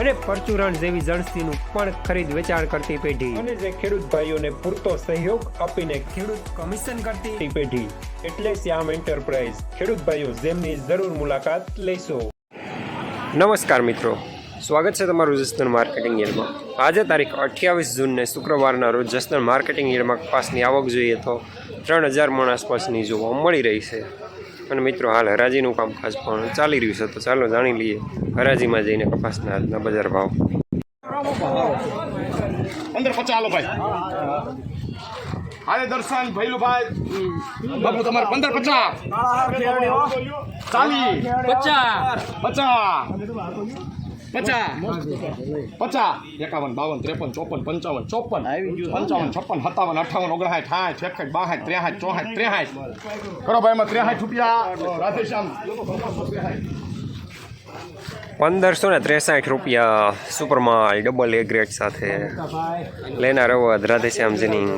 અને પરચુરણ જેવી જણસીનું પણ ખરીદ વેચાણ કરતી પેઢી. અને જે ખેડૂત ભાઈઓને પૂરતો સહયોગ આપીને ખેડૂત કમિશન કરતી પેઢી. એટલે શ્યામ એન્ટરપ્રાઇઝ. ખેડૂત ભાઈઓ જેમની જરૂર મુલાકાત લેશો. નમસ્કાર મિત્રો. સ્વાગત છે તમારું જસદણ માર્કેટિંગ યરમાં આજે તારીખ અઠ્યાવીસ જૂનને શુક્રવારના રોજ જસદણ માર્કેટિંગ યરમાં કપાસની આવક જોઈએ તો ત્રણ હજાર મણ આસપાસની જોવા મળી રહી છે. અને મિત્રો હાલ હરાજીનું કામકાજ પણ ચાલી રહ્યું છે, તો ચાલો જાણી લઈએ હરાજીમાં જઈને કપાસના આજના બજાર ભાવ. તમારે પંદર પચાસ. પચાસ. પચાસ. પચાસ. એકાવન બાવન ત્રેપન ચોપન પંચાવન ચોપન. પંચાવન છપ્પન સત્તાવન અઠાવન ઓગણસાઠ સાઠ એકસઠ બાસઠ ત્રેસઠ ચોસઠ ત્રેસઠ. કરો ભાઈ એમાં ત્રેસઠ રૂપિયા. રાધેશ્યામ. પંદરસો ને ત્રેસઠ રૂપિયા સુપરમાલ ડબલ એ ગ્રેડ સાથે. લેનાર અવધ રાધેશ્યામ જિનિંગ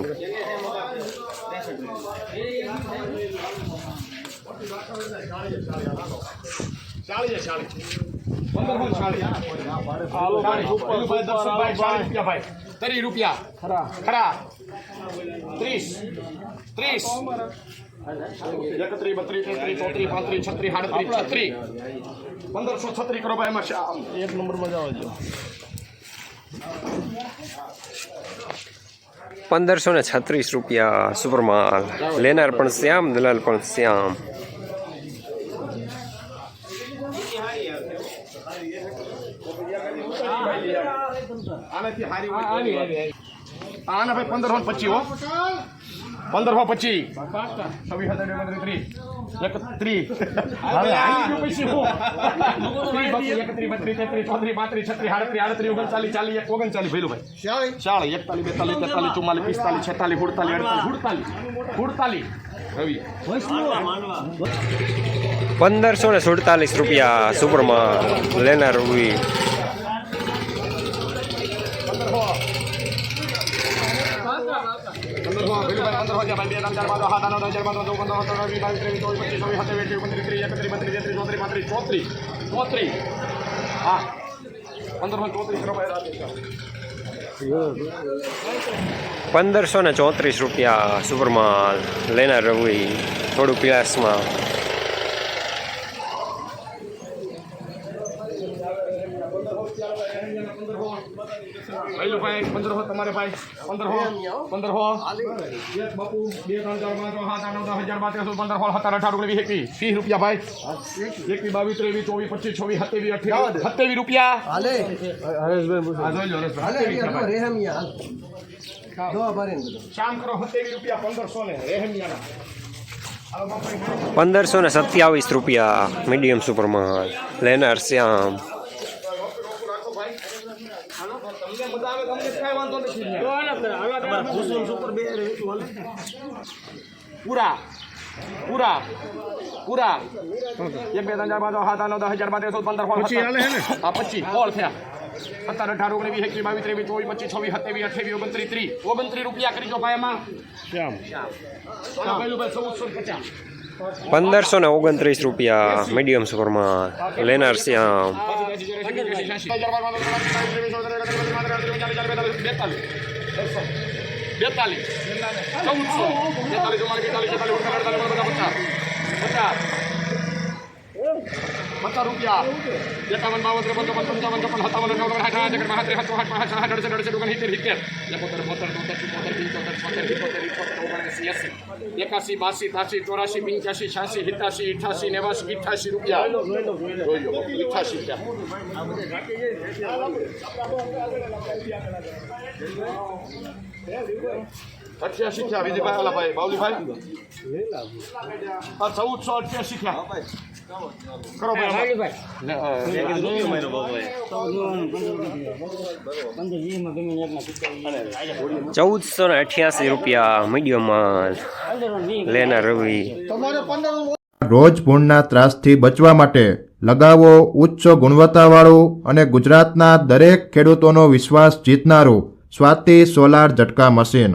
ચાલી છે ત્રીસ રૂપિયા. ખરા. ત્રીસ. ત્રીસ. એકત્રીસ બત્રીસ તેત્રીસ ચોત્રીસ પાંત્રીસ છત્રીસ સાડત્રીસ છત્રીસ. પંદરસો છત્રીસ કરો ભાઈ એમાં એક નંબર મજા આવે પંદરસો ને છત્રીસ રૂપિયા સુપરમાલ. લેનાર પણ શ્યામ દલાલ પણ શ્યામ. આનાથી હારી હોય તો નહીં. આના ભાઈ પંદર હો ને પચી હો. પંદર હો પચી છવ્વીસ હજાર એકત્રીસ. હવે આની જો પછી હું ત્રીસ, બત્રીસ, ભાઈ. બે, ત્રણ, ચાર, પાંચ, સાત, આઠ, નવ, બત્રીસ, તેત્રીસ, ચોત્રીસ, પંદરસો ને ચોત્રીસ રૂપિયા સુપરમાં લેનાર રવિ થોડું પીળાસમાં ભાઈલું ભાઈ પંદર હો તમારે ભાઈ પંદર હો પંદર હો એક બાપુ બે ત્રણ ચાર પાંચ છ, સાત આઠ નવ દસ હજાર બાર તેરસો પંદર સોળ સત્તર અઢાર ઓગણીસ વીસ એકવીસ વીસ રૂપિયા ભાઈ એકવીસ બાવીસ ત્રેવીસ ચોવીસ પચીસ છવ્વીસ સત્યાવીસ અઠ્યાવીસ સત્યાવીસ રૂપિયા હાલે હા જોઈ લો હરેશભાઈ. સત્યાવીસ હાલે રૂપિયા ભાઈ. રેહમિયા હાલ દવા ભરીને બધું શામ કરો સત્યાવીસ રૂપિયા પંદરસો ને રહેમિયાના હાલો બાપુ પંદરસો ને સત્યાવીસ રૂપિયા મીડિયમ સુપરમાલ લેનાર શ્યામ તમને મજા આવે તમને કાંઈ વાંધો નથી પૂરા પૂરા પૂરા એક બે ત્રણ પંદર સત્તર. હા પચીસ સોળ થયા સત્તર અઢાર ઓગણીસ વીસ એકવીસ બાવીસ ત્રેવીસ ત્રીસ રૂપિયા પંદરસો ને ઓગણત્રીસ રૂપિયા મીડિયમ સુપરમાં લેનાર શ્યામ બેતાલીસ ચૌદસો. બેતાલીસ ચુમ્માલીસ બેતાલીસ છેતાલીસ ઓગણસાઠ અડતાલીસ પચાસ પચાસ. પચાસ રૂપિયા. એકાવન, બાવન, ત્રેપન, ચોપન, પંચાવન, ચોપન, સત્તાવન અઠાવન સાઠ સાઠ એકર બાસઠ ત્રેસઠ હાથ પાંસઠ હાથ અડસઠ અડસઠ ઓગણ સિત્તેર સિત્તેર. એકોતેર બોતેર તોતેર ચુમ્મોતેર પંચોતેર, છોતેર ઇકોતેર ઇકોતેર ઓગણએંસી એસી. એકાસી, બાસી ત્યાસી ચોરાસી, પંચ્યાસી, છ્યાસી સિત્યાસી અઠાસી નેવાસી અઠ્યાસી રૂપિયા. અઠ્યાસી રૂપિયા. અઠ્યાસી થયા વિજયભાઈ આલા ભાઈ બાવલીભાઈ આ ચૌદસો અઠ્યાસી થયા કરો ભાઈ ચૌદસો ને અઠ્યાસી રૂપિયા મીડિયમ માલ લેના રવિ રોજ પૂરના ત્રાસથી બચવા માટે લગાવો ઉચ્ચ ગુણવત્તાવાળું અને ગુજરાતના દરેક ખેડૂતોનો વિશ્વાસ જીતનારું સ્વાતિ સોલાર ઝટકા મશીન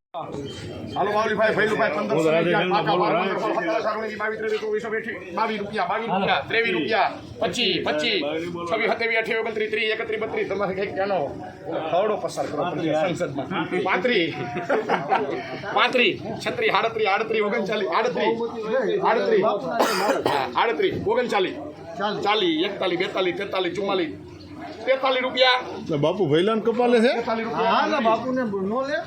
હાલો બાવલીભાઈ ભૈલુભાઈ પંદરસો રૂપિયા પાકા બાવીસ રૂપિયા બાવીસ રૂપિયા ત્રેવીસ રૂપિયા પચીસ પચીસ. છવ્વીસ સત્યાવીસ અઠ્યાવીસ ઓગણત્રીસ ત્રીસ એકત્રીસ બત્રીસ તમારે કંઈક ક્યાંનો ખવડો પસાર કરો સંસદમાં. પાંત્રીસ. પાંત્રીસ છત્રીસ આડત્રીસ આડત્રીસ ઓગણચાલીસ આડત્રીસ. આડત્રીસ. હા, આડત્રીસ ઓગણચાલીસ. ચાલીસ. એકતાલીસ બેતાલીસ તેતાલીસ ચુમ્માલીસ. તેતાલીસ રૂપિયા. બાપુ ભૈલાન કપાલે છે? તેતાલીસ રૂપિયા. બાપુને નો લે.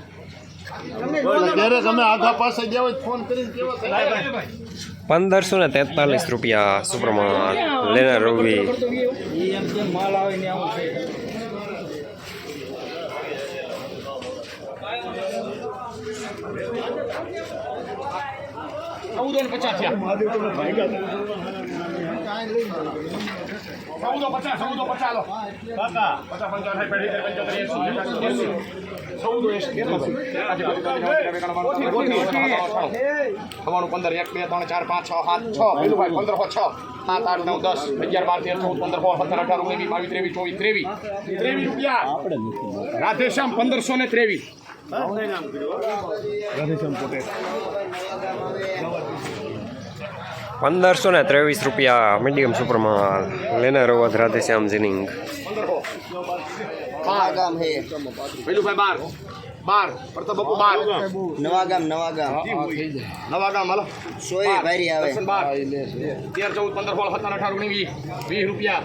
ક્યારેક અમે આઘા પાસે ગયા હોય ફોન કરીને કેવા પંદરસો ને તેતાલીસ રૂપિયા સુપ્રમાણ. લેના રવિ. ચૌદો ને પચાસ થયા. ચૌદો પચાસ ચૌદો પચાસ પચાસ પંચાવન ચૌદો પંદર એક બે ત્રણ ચાર પાંચ છ સાત છ. પેલું ભાઈ પંદર છ. સાત આઠ નવ દસ અગિયાર બાર તેર ચૌદ પંદર સત્તર અઢાર ઓગણીસ બાવીસ ત્રેવીસ ચોવીસ ત્રેવીસ. ત્રેવીસ રૂપિયા. રાધેશ્યામ પંદરસો ને ત્રેવીસ. પંદરસો ને ત્રેવીસ રૂપિયા મીડિયમ સુપરમાલ. લેના રવત રાધેશ્યામ જીનિંગ બાર ગામ હે પેલું ભાઈ બાર. બાર. પ્રતાપ બાપુ બાર. નવા ગામ નવા ગામ. નવા ગામ હાલો. સોય ભારી આવે. તેર ચૌદ પંદર સોળ સત્તર અઢાર ઓગણીસ વીસ. રૂપિયા.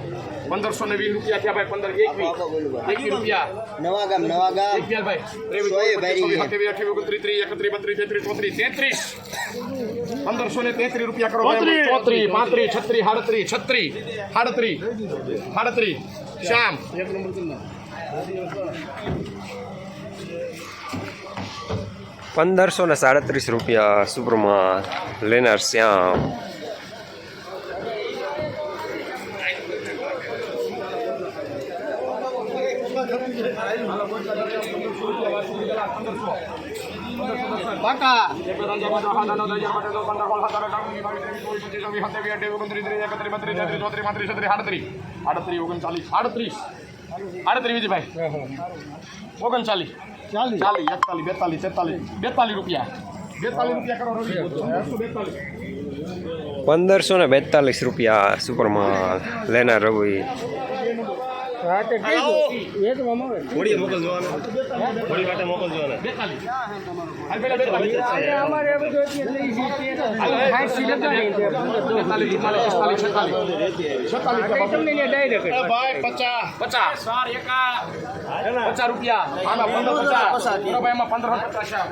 પંદરસો ને વીસ રૂપિયા થયા ભાઈ પંદર એકવીસ. રૂપિયા. નવા ગામ નવા ગામ. એકવીસ ભાઈ. ત્રેવીસ સોએ ચોવીસ, ભાઈ. પચીસ, છવ્વીસ, અઠ્યાવીસ ઓગણત્રીસ ત્રીસ એકત્રીસ બત્રીસ તેત્રીસ ચોત્રીસ. તેત્રીસ પંદરસો ને તેત્રીસ રૂપિયા કરો પાંત્રી. છત્રી પાંત્રીસ છત્રી હાડત્રી હાડત્રી. શ્યામ. પંદરસો ને સાડત્રીસ રૂપિયા સુપ્રમા લેનાર શ્યામ. પાકા ઓગણચાલીસ ચાલીસ એકતાલીસ બેતાલીસ તેતાલીસ બેતાલીસ રૂપિયા બેતાલીસ રૂપિયા પંદરસો ને બેતાલીસ રૂપિયા સુપરમાં લેનાર રવિ બેતાલીસ. હાલ પેલા બેતાલીસ બેતાલીસ ચુમ્માલીસ, પિસ્તાલીસ, છેતાલીસ. છેતાલીસ ભાઈ પચાસ. પચાસ. ચાર એકા. પચાસ રૂપિયા. આમાં પંદર પચાસ. બરોબર એમાં પંદર પચાસ.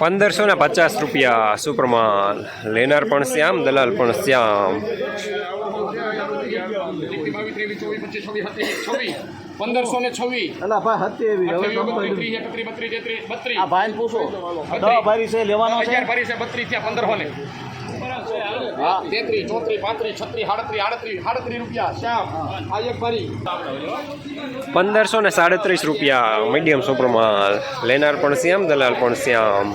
પંદરસો ને પચાસ રૂપિયા સુપ્રમાન લેનાર પણ શ્યામ દલાલ પણ શ્યામ. એવી ચોવીસ પચીસ છવ્વીસ હતી છવ્વીસ પંદરસો ને છવ્વીસ. અલા ભાઈ હતી એવી હવે બત્રીસ બત્રીસ તેત્રીસ બત્રીસ. આ ભાઈ પૂછો. દવા ભારી છે લેવાનો છે? ભારી છે બત્રીસ થયા પંદર હોને હા. તેત્રીસ ચોત્રીસ પાંત્રીસ છત્રીસ સાડત્રીસ આડત્રીસ આડત્રીસ રૂપિયા શ્યામ. આ એક ભારી. પંદરસો ને સાડત્રીસ રૂપિયા. મીડિયમ સુપરમાં લેનાર પણ શ્યામ દલાલ પણ શ્યામ.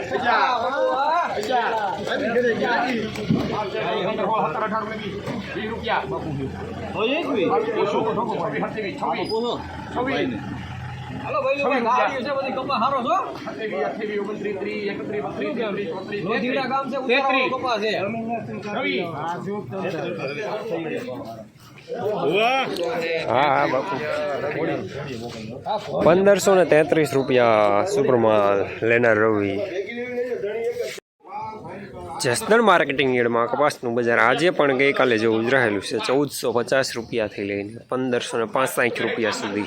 હવે હલો ભાઈ ભાઈ ગાડી છે બધી કપા હારો છો 28 29 31 32 33 લોધીડા ગામ છે ઉતારો કપા છે રવિ હા જો હા બાપુ પંદરસો ને તેત્રીસ રૂપિયા સુપરમાલ લેનાર રવિ જસદણ માર્કેટિંગ યાર્ડમાં કપાસનું બજાર આજે પણ ગઈકાલે જેવું જ રહેલું છે. ચૌદસો પચાસ રૂપિયાથી લઈને પંદરસો ને રૂપિયા સુધી.